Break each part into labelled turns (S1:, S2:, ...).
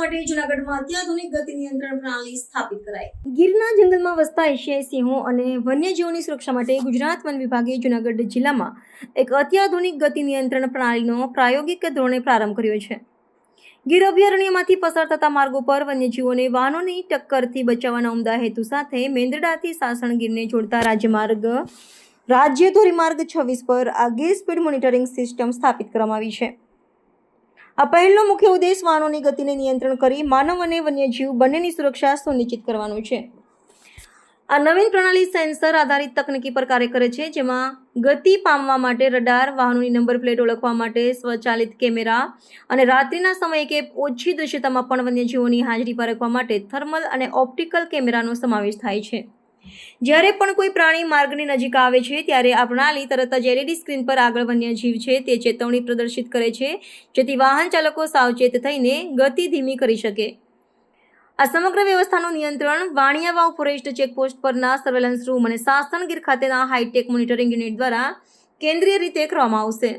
S1: માટે જૂનાગઢમાં અત્યાધુનિક ગતિ નિયંત્રણ પ્રણાલી સ્થાપિત કરાઈ. ગીરના જંગલમાં વસતા એશિયાઈ સિંહો અને વન્યજીવોની સુરક્ષા માટે ગુજરાત વન વિભાગે જૂનાગઢ જિલ્લામાં એક અત્યાધુનિક ગતિ નિયંત્રણ પ્રણાલીનો પ્રાયોગિક ધોરણે પ્રારંભ કર્યો છે. ગીર અભયારણ્યમાંથી પસાર થતા માર્ગો પર વન્યજીવોને વાહનોની ટક્કરથી બચાવવાના ઉમદા હેતુ સાથે મેંદરડાથી સાસણગીરને જોડતા રાજ્યમાર્ગ, રાજ્ય ધોરીમાર્ગ છવ્વીસ પર આ ગેર સ્પીડ મોનિટરિંગ સિસ્ટમ સ્થાપિત કરવામાં આવી છે. આ પહેલનો મુખ્ય ઉદ્દેશ વાહનોની ગતિને નિયંત્રણ કરી માનવ અને વન્યજીવ બંનેની સુરક્ષા સુનિશ્ચિત કરવાનો છે. આ નવીન પ્રણાલી સેન્સર આધારિત તકનીકી પર કાર્ય કરે છે, જેમાં ગતિ પામવા માટે રડાર, વાહનોની નંબર પ્લેટ ઓળખવા માટે સ્વચાલિત કેમેરા અને રાત્રિના સમયે કે ઓછી દૃશ્યતામાં પણ વન્યજીવોની હાજરી પારખવા માટે થર્મલ અને ઓપ્ટિકલ કેમેરાનો સમાવેશ થાય છે. જ્યારે પણ કોઈ પ્રાણી માર્ગની નજીક આવે છે, ત્યારે આ પ્રણાલી તરત જ એલઈડી સ્ક્રીન પર આગળ વન્ય જીવ છે, તે ચેતવણી પ્રદર્શિત કરે છે, જેથી વાહન ચાલકો સાવચેત થઈને ગતિ ધીમી કરી શકે. આ સમગ્ર વ્યવસ્થાનું નિયંત્રણ વાણિયાવાવ ફોરેસ્ટ ચેકપોસ્ટ પરના સર્વેલન્સ રૂમ અને સાસણગીર ખાતેના હાઈટેક મોનિટરિંગ યુનિટ દ્વારા કેન્દ્રીય રીતે કરવામાં આવશે.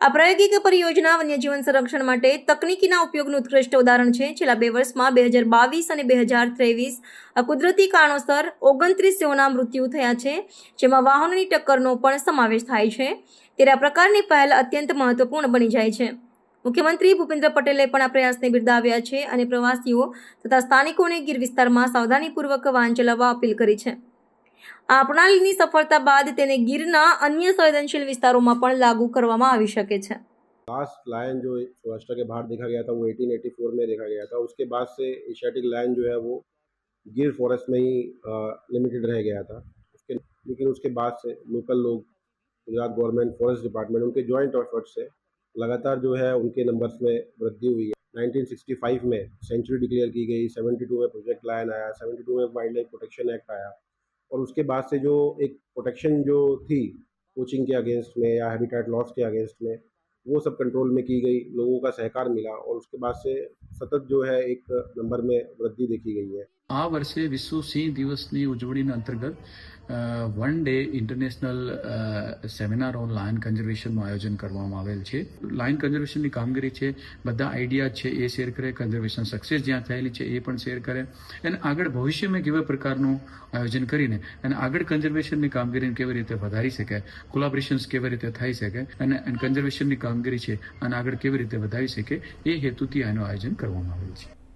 S1: આ પ્રાયોગિક પરિયોજના વન્યજીવન સંરક્ષણ માટે તકનીકીના ઉપયોગનું ઉત્કૃષ્ટ ઉદાહરણ છે. છેલ્લા બે વર્ષમાં બે હજાર બાવીસ અને બે હજાર ત્રેવીસ આ કુદરતી કારણોસર ઓગણત્રીસ જેઓના મૃત્યુ થયા છે, જેમાં વાહનોની ટક્કરનો પણ સમાવેશ થાય છે. ત્યારે આ પ્રકારની પહેલ અત્યંત મહત્વપૂર્ણ બની જાય છે. મુખ્યમંત્રી ભૂપેન્દ્ર પટેલે પણ આ પ્રયાસને બિરદાવ્યા છે અને પ્રવાસીઓ તથા સ્થાનિકોને ગીર વિસ્તારમાં સાવધાનીપૂર્વક વાહન ચલાવવા અપીલ કરી છે. આ પ્રણાલીની સફળતા બાદ તેને ગીરના અન્ય સંવેદનશીલ વિસ્તારોમાં પણ લાગુ કરવામાં આવી શકે છે
S2: लास्ट लायन जो सौराष्ट्र के बाहर देखा गया था वो 1884 में देखा गया था उसके बाद से एशियाटिक लायन जो है वो गिर फॉरेस्ट में ही लिमिटेड रह गया था उसके लेकिन उसके बाद से लोकल लोग गुजरात गवर्नमेंट फॉरेस्ट डिपार्टमेंट उनके जॉइंट एफर्ट से लगातार जो है उनके नंबर्स में वृद्धि हुई है 1965 में सेंचुरी डिक्लेयर की गई 72 में प्रोजेक्ट लायन आया 72 में वाइल्ड लाइफ प्रोटेक्शन एक्ट आया और उसके बाद से जो एक प्रोटेक्शन जो थी कोचिंग के अगेंस्ट में या हैबिटेट लॉस के अगेंस्ट में वो सब कंट्रोल में की गई लोगों का सहकार मिला और उसके बाद से सतत जो है एक नंबर में वृद्धि देखी गई है
S3: આ વર્ષે વિશ્વ સિંહ દિવસની ઉજવણીના અંતર્ગત one day international seminar on lion કન્ઝર્વેશનનું આયોજન કરવામાં આવેલ છે લાયન કન્ઝર્વેશનની કામગીરી છે બધા આઈડિયા છે એ શેર કરે કન્ઝર્વેશન સક્સેસ જ્યાં થયેલી છે એ પણ શેર કરે અને આગળ ભવિષ્યમાં કેવા પ્રકારનું આયોજન કરીને અને આગળ કન્ઝર્વેશનની કામગીરીને કેવી રીતે વધારી શકાય કોલાબરેશન્સ કેવી રીતે થઈ શકે અને કન્ઝર્વેશનની કામગીરી છે અને આગળ કેવી રીતે વધારી શકે એ હેતુથી આનું આયોજન કરવામાં આવેલ છે